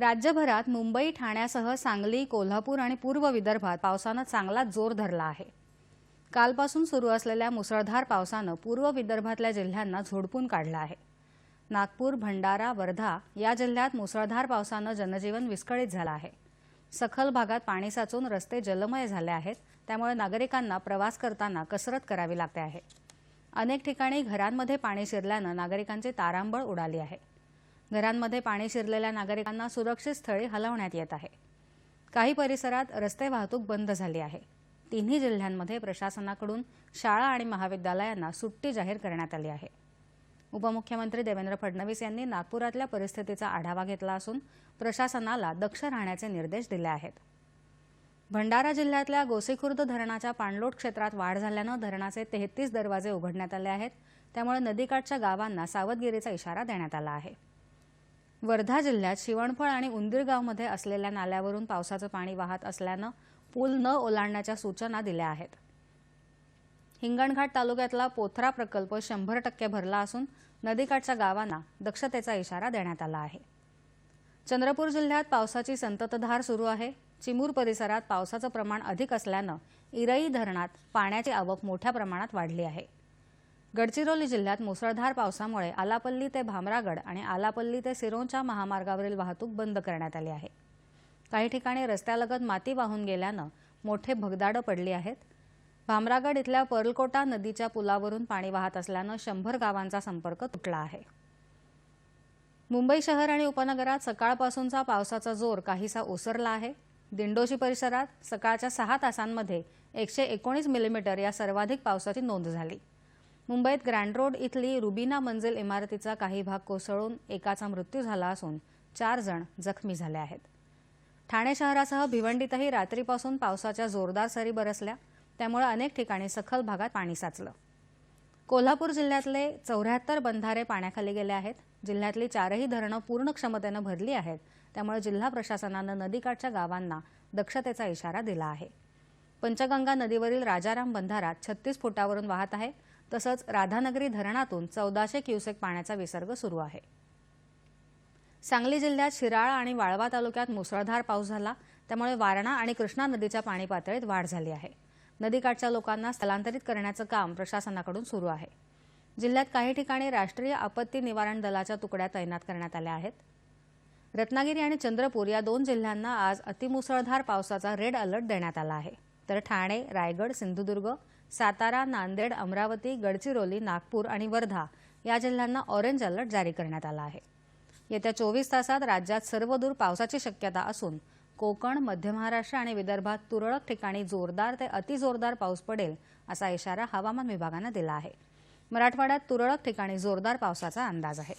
राज्यभरात मुंबई ठाण्यासह सांगली कोल्हापूर आणि पूर्व विदर्भात पावसानं चांगला जोर धरला आहे. कालपासून सुरू असलेल्या मुसळधार पावसानं पूर्व विदर्भातल्या जिल्ह्यांना झोडपून काढलं आहे. नागपूर भंडारा वर्धा या जिल्ह्यात मुसळधार पावसानं जनजीवन विस्कळीत झालं आहे. सखल भागात पाणी साचून रस्ते जलमय झाले आहेत त्यामुळे नागरिकांना प्रवास करताना कसरत करावी लागते आहे. अनेक ठिकाणी घरांमध्ये पाणी शिरल्यानं नागरिकांची तारांबळ उडाली आहे. घरांमध्ये पाणी शिरलेल्या नागरिकांना सुरक्षित स्थळी हलवण्यात येत आहे. काही परिसरात रस्ते वाहतूक बंद झाली आहे. तिन्ही जिल्ह्यांमध्ये प्रशासनाकडून शाळा आणि महाविद्यालयांना सुट्टी जाहीर करण्यात आली आहे. उपमुख्यमंत्री देवेंद्र फडणवीस यांनी नागपुरातल्या परिस्थितीचा आढावा घेतला असून प्रशासनाला दक्ष राहण्याचे निर्देश दिले आहेत. भंडारा जिल्ह्यातल्या गोसीखुर्द धरणाच्या पाणलोट क्षेत्रात वाढ झाल्यानं धरणाचे तेहतीस दरवाजे उघडण्यात आले आहेत. त्यामुळे नदीकाठच्या गावांना सावधगिरीचा इशारा देण्यात आला आहे. वर्धा जिल्ह्यात शिवणफळ आणि उंदीरगावमध्ये असलेल्या नाल्यावरून पावसाचं पाणी वाहत असल्यानं पूल न ओलांडण्याच्या सूचना दिल्या आहेत. हिंगणघाट तालुक्यातला पोथरा प्रकल्प शंभर टक्के भरला असून नदीकाठच्या गावांना दक्षतेचा इशारा देण्यात आला आहे. चंद्रपूर जिल्ह्यात पावसाची संततधार सुरू आहे. चिमूर परिसरात पावसाचं प्रमाण अधिक असल्यानं इरई धरणात पाण्याची आवक मोठ्या प्रमाणात वाढली आहे. गडचिरोली जिल्ह्यात मुसळधार पावसामुळे आलापल्ली ते भामरागड आणि आलापल्ली ते सिरोंच्या महामार्गावरील वाहतूक बंद करण्यात आली आहे. काही ठिकाणी रस्त्यालगत माती वाहून गेल्यानं मोठे भगदाडं पडली आहेत. भामरागड इथल्या पर्लकोटा नदीच्या पुलावरून पाणी वाहत असल्यानं शंभर गावांचा संपर्क तुटला आहे. मुंबई शहर आणि उपनगरात सकाळपासूनचा पावसाचा जोर काहीसा ओसरला आहे. दिंडोशी परिसरात सकाळच्या सहा तासांमध्ये एकशे एकोणीस मिलीमीटर या सर्वाधिक पावसाची नोंद झाली. मुंबईत ग्रँड रोड इथली रुबिना मंजिल इमारतीचा काही भाग कोसळून एकाचा मृत्यू झाला असून चार जण जखमी झाले आहेत. ठाणे शहरासह भिवंडीतही रात्रीपासून पावसाच्या जोरदार सरी बरसल्या. त्यामुळे अनेक ठिकाणी सखल भागात पाणी साचलं. कोल्हापूर जिल्ह्यातले चौऱ्याहत्तर बंधारे पाण्याखाली गेले आहेत. जिल्ह्यातली चारही धरणं पूर्ण क्षमतेनं भरली आहेत. त्यामुळे जिल्हा प्रशासनानं नदीकाठच्या गावांना दक्षतेचा इशारा दिला आहे. पंचगंगा नदीवरील राजाराम बंधारा छत्तीस फुटावरून वाहत आहे. तसंच राधानगरी धरणातून चौदाशे क्युसेक पाण्याचा विसर्ग सुरू आहे. सांगली जिल्ह्यात शिराळा आणि वाळवा तालुक्यात मुसळधार पाऊस झाला. त्यामुळे वारणा आणि कृष्णा नदीच्या पाणी पातळीत वाढ झाली आहे. नदीकाठच्या लोकांना स्थलांतरित करण्याचं काम प्रशासनाकडून सुरू आहे. जिल्ह्यात काही ठिकाणी राष्ट्रीय आपत्ती निवारण दलाच्या तुकड्या तैनात करण्यात आल्या आहेत. रत्नागिरी आणि चंद्रपूर या दोन जिल्ह्यांना आज अतिमुसळधार पावसाचा रेड अलर्ट देण्यात आला आहे. तर ठाणे रायगड सिंधुदुर्ग सातारा नांदेड अमरावती गडचिरोली नागपूर आणि वर्धा या जिल्ह्यांना ऑरेंज अलर्ट जारी करण्यात आला आहे. येत्या चोवीस तासात राज्यात सर्वदूर पावसाची शक्यता असून कोकण मध्य महाराष्ट्र आणि विदर्भात तुरळक ठिकाणी जोरदार ते अतिजोरदार पाऊस पडेल असा इशारा हवामान विभागानं दिला आहे. मराठवाड्यात तुरळक ठिकाणी जोरदार पावसाचा अंदाज आहे.